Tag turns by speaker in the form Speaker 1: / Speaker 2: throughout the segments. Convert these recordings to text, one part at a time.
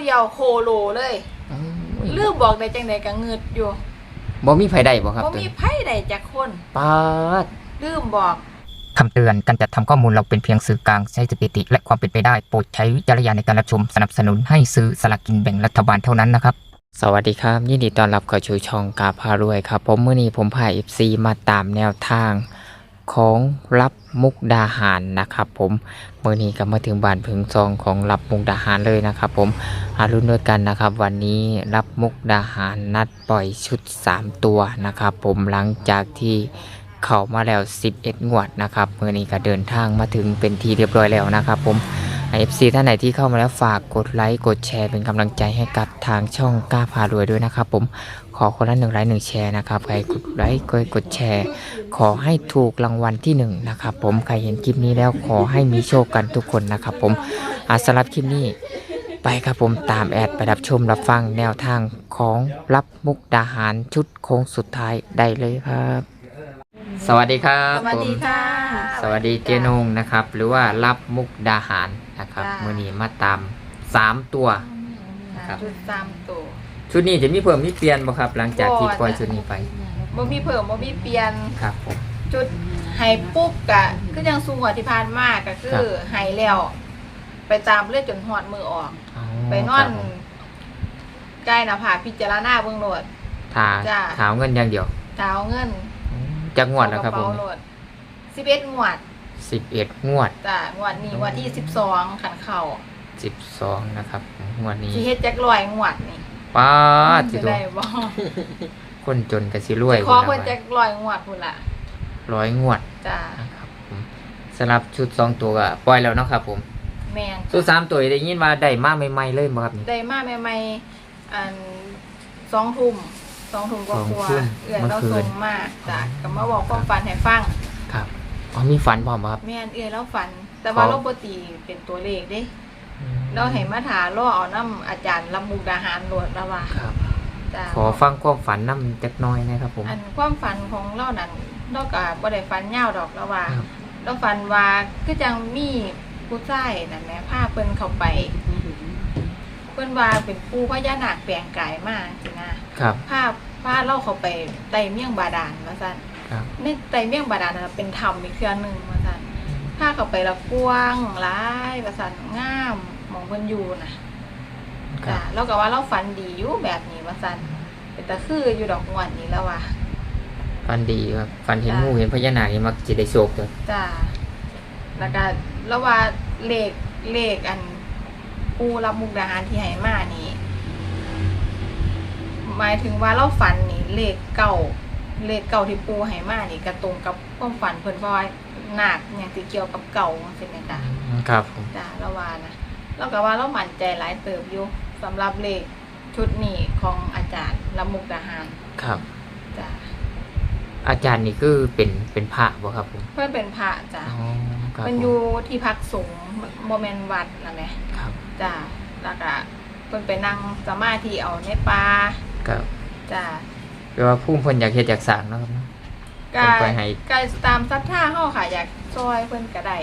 Speaker 1: เดียวโคโลเลย
Speaker 2: โอ้ย
Speaker 1: ลืมบอกได้จังไดก็เงืดอยู่
Speaker 2: บ่มีไผได้บ่ครับ
Speaker 1: บ่
Speaker 2: ตัว
Speaker 1: มี
Speaker 2: นี้
Speaker 1: ไผใดจักคน
Speaker 2: ปาด
Speaker 1: ลืมบอก
Speaker 3: คำเตือนการจัดทำข้อมูลเราเป็นเพียงสื่อกลางใช้สถิติ และความเป็นไปได้โปรดใช้วิจารณญาณในการรับชมสนับสนุนให้ซื้อสลากกินแบ่งรัฐบาลเท่านั้นนะครับ
Speaker 2: สวัสดีครับ ยินดีต้อนรับเข้าสู่ช่องกาพารวยครับ ผมมื้อนี้ผมพา FC มาตามแนวทาง ของรับมุกดาหารนะครับ ผมเมื่อนี้ก็มาถึงบ้านพึงซองของรับมุกดาหารเลยนะครับ ผมอารุณด้วยกันนะครับ วันนี้รับมุกดาหารนัดปล่อยชุด 3 ตัวนะครับ ผมหลังจากที่เข้ามาแล้ว 11 งวดนะครับเมื่อนี้ก็เดินทางมาถึงเป็นทีเรียบร้อยแล้วนะครับ ผม เอฟซีท่านไหนที่เข้ามาแล้วฝากกดไลค์กดแชร์เป็นกำลังใจให้กับทางช่องกล้าพารวยด้วยนะครับผมขอคนละหนึ่งไลค์หนึ่งแชร์นะครับใครกดไลค์กดกดแชร์ ขอให้ถูกรางวัลที่หนึ่งนะครับผมใครเห็นคลิปนี้แล้วขอให้มีโชคกันทุกคนนะครับผมอาสำหรับคลิปนี้ไปครับผมตามแอดไปรับชมรับฟังแนวทางของรับมุกดาหารชุดโค้งสุดท้ายได้เลยครับ สวัสดีครับ
Speaker 1: สวัสดี
Speaker 2: ผม
Speaker 1: ค่ะ
Speaker 2: สวัสดีเจนงนะครับ หรือว่ารับมุกดาหาร นะครับ
Speaker 1: จ้า
Speaker 2: มื่อนี้มาตามสามตัว ครับ
Speaker 1: จุดสามตัว
Speaker 2: ชุดนี้จะมีเพิ่มมีเปลี่ยนบ่ครับ หลังจากที่
Speaker 1: บ่
Speaker 2: ปล่อย
Speaker 1: จ้ะ
Speaker 2: ชุดนี้ไป
Speaker 1: บ่มีเพิ่มบ่มีเปลี่ยน
Speaker 2: ครับผม
Speaker 1: จุดให้ปุ๊บกะคือยังสูงกว่าที่ผ่านมาก็คื
Speaker 2: ครั
Speaker 1: อบ ให้แล้ว ไปตามเลือดจนหอดมือออก
Speaker 2: อ๋อ
Speaker 1: ไปนอน
Speaker 2: ครับผม
Speaker 1: ใกล้หน้าผาพิจารณาเบื้องโหลด
Speaker 2: ถา
Speaker 1: จ้า
Speaker 2: ถาวเงินอย่างเดียว
Speaker 1: เท้าเงิน
Speaker 2: จากงวดแล้วครับผม
Speaker 1: เอากะเป๋าโหลดสิบเอ็ดงวด
Speaker 2: สิบเอ็ดงวด
Speaker 1: จ้างวดนี้งวดที่สิบสองขันเข่า
Speaker 2: สิบสองนะครับงวดนี้
Speaker 1: สิเฮ็ดจักรอยงวดนี่
Speaker 2: ป้าดสิ
Speaker 1: จะ
Speaker 2: ตัว
Speaker 1: ได้บ่
Speaker 2: คนจนกับสิรวย
Speaker 1: ขอ
Speaker 2: พุ่
Speaker 1: เพิ่น
Speaker 2: น
Speaker 1: จั
Speaker 2: ละ
Speaker 1: กรอยงวดพุ่นล่ะ
Speaker 2: ร้อยงวด
Speaker 1: จ้า
Speaker 2: นะครับผมสำหรับชุดสองตัวก็ปล่อยแล้วเนาะครับผม
Speaker 1: แม่น
Speaker 2: ชุดสามตัวได้ยินว่าได้มาใหม่ๆเลยบ่ครับนี่
Speaker 1: ได้มาใหม่ๆอันสองทุ่มสองทุ่มก
Speaker 2: สอง
Speaker 1: ว่า
Speaker 2: ทุ่ม
Speaker 1: ๆเอื้อน
Speaker 2: เมื่
Speaker 1: เรา
Speaker 2: อคืน
Speaker 1: ส่งมาจ้ะก็มาบอกความฝันให้ฟัง
Speaker 2: ครับ อ๋อมีฝันพร้อมบ่ครับ
Speaker 1: แม่นเอื้อนเราฝัน แต่ว่า
Speaker 2: ขอ
Speaker 1: เราบ่ตีเป็นตัวเลขเด้ เราให้มาถาล่อเอาน้ำอาจารย์ลำมุกดาหารโหลดแล้วว่า
Speaker 2: ครับ
Speaker 1: จ้ะ
Speaker 2: ขอฟังความฝันน้ำจักหน้อยนะครับผม
Speaker 1: อันความฝันของเรานั้นเราก็บ่ได้ฝันยาวดอกแล้วว่า
Speaker 2: ครับ
Speaker 1: เราฝันว่าคือจังมีผู้ชายนั่นแหละพาเพิ่นเข้าไป เพิ่นว่าเป็นปู่พญานาคแปลงกายมาสินะครับพาพาเราเข้าไปใต้เมี่ยงบาดาลว่าซั่น
Speaker 2: ครับ
Speaker 1: ในใต้เมี่ยงบาดาลนั่นนะเป็นถ้ำอีกเครื่องหนึงว่าซั่นพาเข้าไปแล้วกว้างหลายว่าซั่นงามหมองเพิ่นอยู่น่ะ
Speaker 2: ค
Speaker 1: จ้ะ
Speaker 2: รับ
Speaker 1: เราก็ว่าเราฝันดีอยู่แบบนี้ว่าซั่นเป็นตาคืออยู่ดอกงวดนี้แล้วว่า
Speaker 2: ฝันดีครับฝันเห็น
Speaker 1: จ้ะ
Speaker 2: งูเห็นพญานาคนี่มักจะได้โชคจ้ะ
Speaker 1: จ้าแล้วก็แล้วว่าเลขเลขอันปูรับมุกดาหารที่ให้มานี่หมายถึงว่าเราฝันนี่เลขเก่า เลขเก่าที่ปูให้มานี่กระตรงกับความฝันเพิ่นเพราะว่านาคเนี่ยสิเกี่ยวกับเก่าใช่ไหมจ้า
Speaker 2: ครับผม
Speaker 1: จ้าเราว่านะเราก็ว่าเรามั่นใจหลายเติบอยู่สำหรับเลขชุดนี้ของอาจารย์รับมุกดาหาร
Speaker 2: ครับ
Speaker 1: จ้า
Speaker 2: อาจารย์นี่คือเป็นเป็นพระบ่ครับผม
Speaker 1: เพื่อนเป็นพระจ้า
Speaker 2: อ๋อครับ
Speaker 1: เป็น
Speaker 2: ผม
Speaker 1: อยู่ที่พักสงฆ์โมเมนวัดนะแหม่
Speaker 2: ครับ
Speaker 1: จ้าแล้วก็เพิ่นไปนั่งสมาธิเอาในป่า
Speaker 2: ครับ
Speaker 1: จ้า
Speaker 2: แปลว่าผู้คนอยากเฮ็ดอยากสร้างเนาะครับเนาะ
Speaker 1: ก็
Speaker 2: เพิ่นไปให้
Speaker 1: ก็ตามศรัทธาเฮาค่ะ อยากซอยเพิ่นก็ได้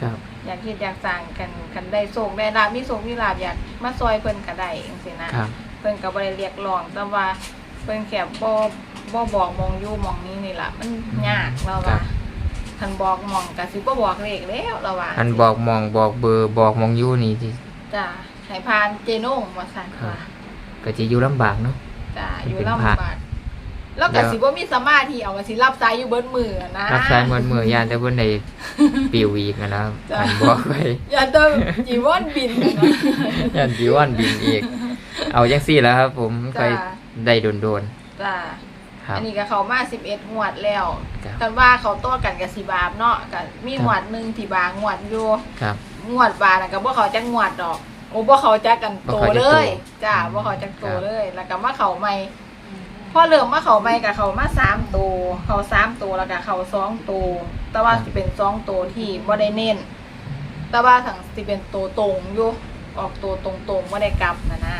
Speaker 2: ครับ
Speaker 1: อยากเฮ็ดอยากสร้างกันกันได้โศกได้ลาบมีโศกมีลาบอยากมาซอยเพิ่นก็ได้จังซี่นะ ครับ เพิ่นก็บ่ได้เรียกร้องแต่ว่าเพิ่นแค่บ่บ่บอกหมองอยู่หมองนี้นี่ล่ะ มันยากเราว่าคันบอกหมองก็สิบ่บอกเลขแล้วเราว่า
Speaker 2: อันบอกมองบอกเบอร์บอกมองอยู่นี่ที่
Speaker 1: จ้าให้ผ่านเจโน่งว่าซั่น
Speaker 2: ครับ
Speaker 1: ว่า
Speaker 2: ก็สิอยู่ลำบากเนาะ
Speaker 1: จ้า
Speaker 2: มัน
Speaker 1: อยู่
Speaker 2: เป็น
Speaker 1: ลำ
Speaker 2: พระ
Speaker 1: บาก แล้วก็สิบ่มีสมาธิเอาก็สิรับสายอยู่เบิดมือนะ
Speaker 2: รับสายมวนมือยานแต่เพิ่นได้ปิวอีกนะครับ
Speaker 1: จ้ะ
Speaker 2: อันบอกไว้
Speaker 1: อย่าเติมจีวอนบินนะ
Speaker 2: ยันดิวอนบินอีก เอาจังซี่แล้วครับ ผมเค
Speaker 1: จ้าย
Speaker 2: ได้โดน
Speaker 1: จ้า
Speaker 2: ๆครับ
Speaker 1: อันนี้ก็เขามา11งวดแล้ว
Speaker 2: ครับ
Speaker 1: กันว่าเขาโต้กันกับสิบาปเนาะก็มี
Speaker 2: ครับ
Speaker 1: งวดหนึงที่บางวดอยู่
Speaker 2: ครับ
Speaker 1: งวดบาน่ะก็บ่เขาจักงวดดอกโอ้บ่เขาจักกันโต
Speaker 2: บ่เขาจัก
Speaker 1: เล
Speaker 2: โต
Speaker 1: ยจ้าบ่เขาจักโต
Speaker 2: ครับ
Speaker 1: เลย แล้วก็มาเขาใหม่ พอเริ่มมาเขาใหม่ก็เขามาสามโตวเขาสามโตวแล้วก็เขาสองโตวแต่ว่าสิเป็นสองโตวที่บ่ได้เน้น แต่ว่าทั้งสิเป็นตัวตรงอยู่ออกตัวตรงๆไม่ได้กลับนะนะ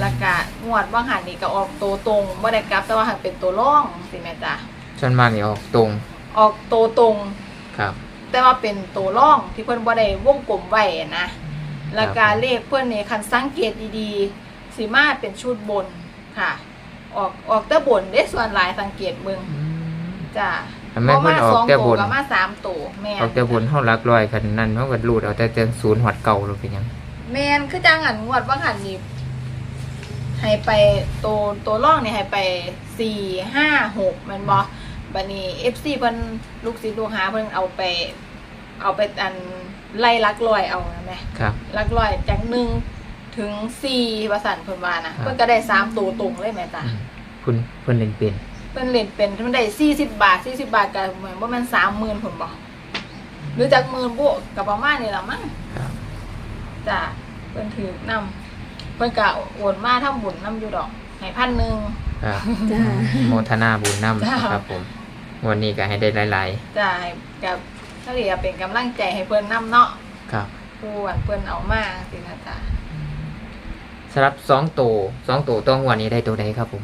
Speaker 1: แล้วก็งวดว่างหันนี่ก็ออกตัวตรงไม่ได้กลับ แต่ว่าหันเป็นตัวร่องสิแม่จ้ะ
Speaker 2: ส่วนมากนี่ออกตรง
Speaker 1: ออกตัวตรง
Speaker 2: ครับ
Speaker 1: แต่ว่าเป็นตัวร่องที่เพิ่นบ่ได้วงกลมไว้อะนะแล้วก็เลขเพื่อนนี่คันสังเกตดีๆสีมาเป็นชุดบนค่ะ ออกออกแต่บนได้ส่วนหลายสังเกตเมืองจ้ะ
Speaker 2: แม่นเพิ่นออกแต่บน
Speaker 1: ก็มาสามตัวแม่น
Speaker 2: ออกแต่บนเฮาหลักร้อยคันนั้นเฮาก็รูดเอาแต่แต่ศูนย์หอดเก่าหรือเป็นหยัง
Speaker 1: แมนคือจังหันงวดว่าหันนี่ให้ไปตัวตัวล่องเนี่ยให้ไปสี่ห้าหกแมันบอบันนี้เอฟซีเพิ่นลูกศิษย์ลูกหาเพิ่นเอาไป เอาไปอันไล่ลักลอยเอานะแม่
Speaker 2: ครับ
Speaker 1: ลักลอยจากหนึ่ง ถึงสี่ประสันเพิ่นว่านะครับเพิ่นก็ได้สามตัวตรงเลยแม่จ้ะ
Speaker 2: อืมคุณเพิ่นเล่นเป็น
Speaker 1: เพิ่นเล่นเป็นเพิ่นได้สี่สิบบาทสี่สิบบาทก็เหมือนว่ามันสามหมื่นผมบอกหรือจากหมื่นบวกกับประมาณนี้ละมั้ง
Speaker 2: ครับ
Speaker 1: จ้ะเพิ่นถือนำเพิ่นกะโอนมาทำบุญนำอยู่ดอกให้พันหนึ่ง
Speaker 2: ครับ
Speaker 4: จ้า
Speaker 2: โมทนาบุญนำ
Speaker 1: จ้า
Speaker 2: ครับผมวันนี้ก็ให้ได้หลาย
Speaker 1: จ้ะให้กับถ้าเหลือเป็นกำลังใจให้เพิ่นนำเนาะ
Speaker 2: ๆครับ
Speaker 1: ผู้อันเพิ่นเอามาสินะจ๊ะ
Speaker 2: สำหรับสองตัวสองตัวต้องวันนี้ได้ตัวใดครับผม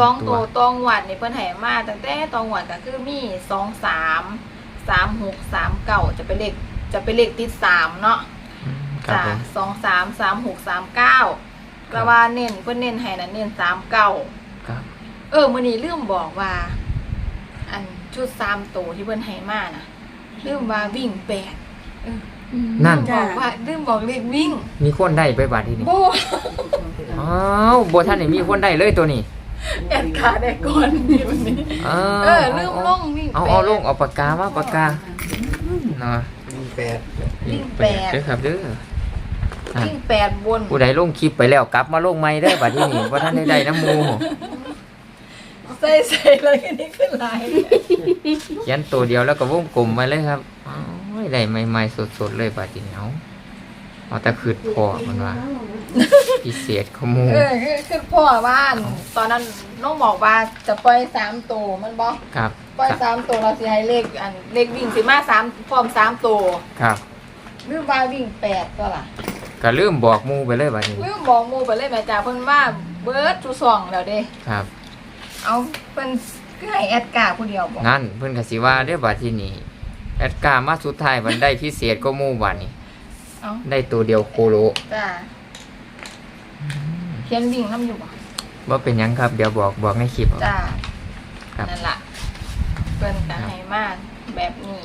Speaker 1: สองตัวตองหวัดนี่เพิ่นให้มาตั้งแต่ตองหวัดก็คือมีสองสามสามหกสามเก้าจะเป็นเลขจะเป็นเลขติดสามเนาะ
Speaker 2: อืมครับ
Speaker 1: จ้ะ
Speaker 2: ผม
Speaker 1: สองสามสามหกสามเก้า
Speaker 2: ครั
Speaker 1: ก็
Speaker 2: บ
Speaker 1: ว่าเน้นเพิ่นเน้นให้น่ะเน้นสามเก้า
Speaker 2: ครับ
Speaker 1: เออมื่อนี้ลืมบอกว่า อันชุดสามตัวที่เพิ่นให้มานะลืมว่าวิ่งแปดเออ
Speaker 2: นั่น
Speaker 1: ลืมบอกว่าลืมบอกเลขวิ่ง
Speaker 2: มีคนได้ไปบัดที่นี่
Speaker 1: โบ
Speaker 2: อ้าวบ่ท่านนี่มีคนได้เลยตัวนี้
Speaker 1: แอดขาได้ก่อนนี่วันนี้
Speaker 2: อ้าว
Speaker 1: เออลืมลงวิ่ง
Speaker 2: เอา
Speaker 1: แป
Speaker 2: เอา
Speaker 1: ด
Speaker 2: ลงเอาปากกามาปากกาเนาะ
Speaker 5: แปด
Speaker 1: วิ่งแปด
Speaker 2: เด้อครับเด้ออะ
Speaker 1: วิ่งแปดบน
Speaker 2: ผู้ใดลงคลิปไปแล้วกลับมาลงใหม่ได้อบัดที่นี่บ่ท่านได้ได้น้ำหมู
Speaker 1: ใส่ใส่เลยอันนี้ขึ้นหลาย
Speaker 2: เขียนตัวเดียวแล้วก็วงกลมไว้เลยครับอ้าว ได้ใหม่ๆสดๆเลยบัดที่นี่เอาเอาแต่คืดพอมันว่าพิเศษขโมย
Speaker 1: เออคือคือพ่อบ้าน ตอนนั้นน้องบอกว่าจะปล่อยสามตัวมันบอก
Speaker 2: ครับ
Speaker 1: ปล่อยสามตัวเราสิให้เลขอันเลขวิ่งสิมาสามพร้อมสามตัว
Speaker 2: ครับ
Speaker 1: ลืมว่าวิ่งแปดก็ล่ะ
Speaker 2: ก็ลืมบอกหมูไปเลยบัดนี้
Speaker 1: ลืมบอกหมูไปเลยแม่จ่าเพิ่นว่าเบิร์ดทุสองแล้วเด้
Speaker 2: ครับ
Speaker 1: เอาเพิ่นคือให้แอดกาผู้เดียวบอก
Speaker 2: งั้นเพิ่นก็สิว่าเด้อบัดที่นี่ แอดการ์มาสุดท้ายมันได้พิเศษก็หมู่บัดนี้
Speaker 1: เอา
Speaker 2: ได้ตัวเดียวโคโล
Speaker 1: จ้าเขียนวิ่งน้ำอยู่บ่
Speaker 2: ว่าเป็นหยังครับ เดี๋ยวบอกบอกในคลิปเอา
Speaker 1: จ้า
Speaker 2: ครับ
Speaker 1: นั่นล่ะเพิ่นก็ให้มาแบบนี้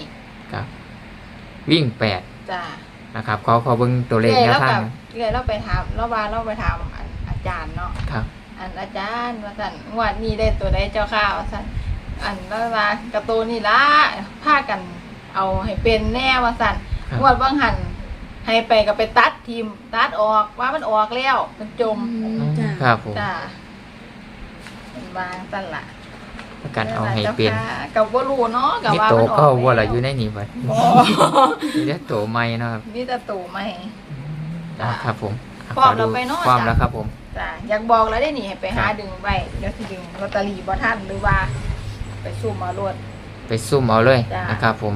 Speaker 2: ครับ วิ่งแปด
Speaker 1: จ้า
Speaker 2: นะครับขอขอเบิ่งตัวเลข
Speaker 1: เรื่อย
Speaker 2: แนว
Speaker 1: แล้ว
Speaker 2: ทา
Speaker 1: กั
Speaker 2: ง
Speaker 1: บเรื่อยเราไปถามเราว่าเราไปถามอันอาจารย์เนาะ
Speaker 2: ครับ
Speaker 1: อันอาจารย์ว่าสั่นงวดนี้ได้ตัวใดเจ้าข้าว่าสั่นอันแล้วว่ากระตูนนี่ละพากัน เอาให้เป็นแน่ว่าสั่น
Speaker 2: ครับ
Speaker 1: งวดบางหันให้ไปก็ไปตัดทีมตัดออกว่ามันออกแล้วมันจม
Speaker 4: จ้า
Speaker 2: ครับผม
Speaker 1: จ้าเป็นบางสั่นละ
Speaker 2: ประกันเอาให้เป็น
Speaker 1: กับว่ารู้เนาะกับ
Speaker 2: นี่
Speaker 1: ว่า
Speaker 2: โต
Speaker 1: มันออก
Speaker 2: ก็
Speaker 1: แล้ว
Speaker 2: ว่าละอยู่ในนี่บัด
Speaker 1: บ่
Speaker 2: นี่ได้โตใหม่เนาะครับ
Speaker 1: นี่จะตู่ไหม จ้ะ
Speaker 2: อ่าครับผม
Speaker 1: พร้อมแล้วไปเนาะ
Speaker 2: พร้อม
Speaker 1: จ้ะ
Speaker 2: แล้วครับผม
Speaker 1: จ้าอยากบอกแล้วได้หนีให้ไปหา
Speaker 2: ครับ
Speaker 1: ดึงไว้เดี๋ยวสิดึงลอตเตอรี่บ่ทันหรือว่า ไปซุ่มมารวด
Speaker 2: ไปซุ่มเอาเลย
Speaker 1: จ้ะ
Speaker 2: นะครับผม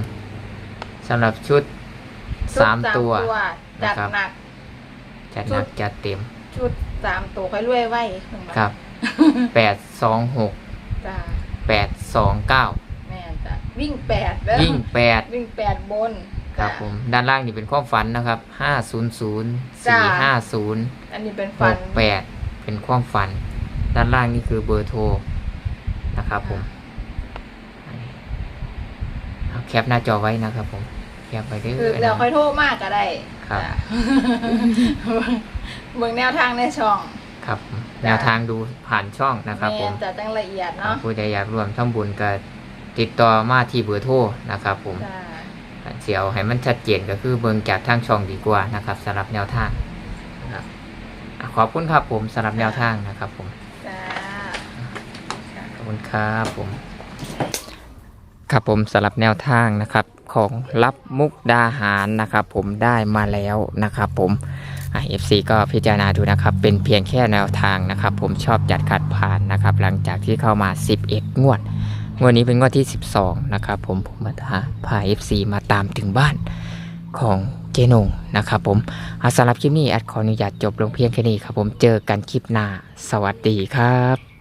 Speaker 2: สำหรับชุด
Speaker 1: ชุด
Speaker 2: สามตัว
Speaker 1: จัด
Speaker 2: นะครับ
Speaker 1: หนัก
Speaker 2: จัดหนักจัดเต็ม
Speaker 1: ชุดสามตัวค่อยรวยไว้เพิ่นว่า
Speaker 2: ครับแปดสองหก
Speaker 1: จ้า
Speaker 2: แปดสองเก้า
Speaker 1: แม่นจ้ะวิ่งแปดเด้อ
Speaker 2: ยิ่งแปด
Speaker 1: วิ่งแปดบน
Speaker 2: ครับ
Speaker 1: จ้ะ
Speaker 2: ผมด้านล่างนี่เป็นความฝันนะครับห้าศูนย์ศูนย์
Speaker 1: จ้ะ
Speaker 2: สี่ห้า ศูนย์
Speaker 1: อันนี้เป็น
Speaker 2: ห
Speaker 1: ฟัน
Speaker 2: กแปดเป็นความฝัน ด้านล่างนี่คือเบอร์โทรนะครับผมเอาแคปหน้าจอไว้นะครับผม แคปไปเด้
Speaker 1: คือ
Speaker 2: อ
Speaker 1: เดี๋ยว
Speaker 2: นะ
Speaker 1: ค่อยโทรมากก็ได้
Speaker 2: ครับ
Speaker 1: จ้ะเบิ่งแนวทางในช่อง
Speaker 2: ครับผมแนวทางดูผ่านช่องนะครับผม
Speaker 1: แม่นจะจังละเอียดเนาะ
Speaker 2: ผู้ใดอยากร่วมทำบุญก็ติดต่อมาที่เบอร์โทรนะครับผม
Speaker 1: จ้า
Speaker 2: เสียวให้มันชัดเจนก็คือเบิ่งจากทางช่องดีกว่านะครับสำหรับแนวทางนะครับอะขอบคุณครับผมสำหรับแนวทางนะครับผม
Speaker 1: จ้า
Speaker 2: ขอบคุณครับผม ครับผมสำหรับแนวทางนะครับ ของรับมุกดาหารนะครับผมได้มาแล้วนะครับผมเอฟซีก็พิจารณาดูนะครับ เป็นเพียงแค่แนวทางนะครับ ผมชอบจัดขัดผ่านนะครับ หลังจากที่เข้ามา 11 งวด งวดนี้เป็นงวดที่ 12 นะครับผมผมมาพาพา FC มาตามถึงบ้านของเจนงนะครับผมสำหรับคลิปนี้แอดขออนุญาตจบลงเพียงแค่นี้ครับผมเจอกันคลิปหน้า สวัสดีครับ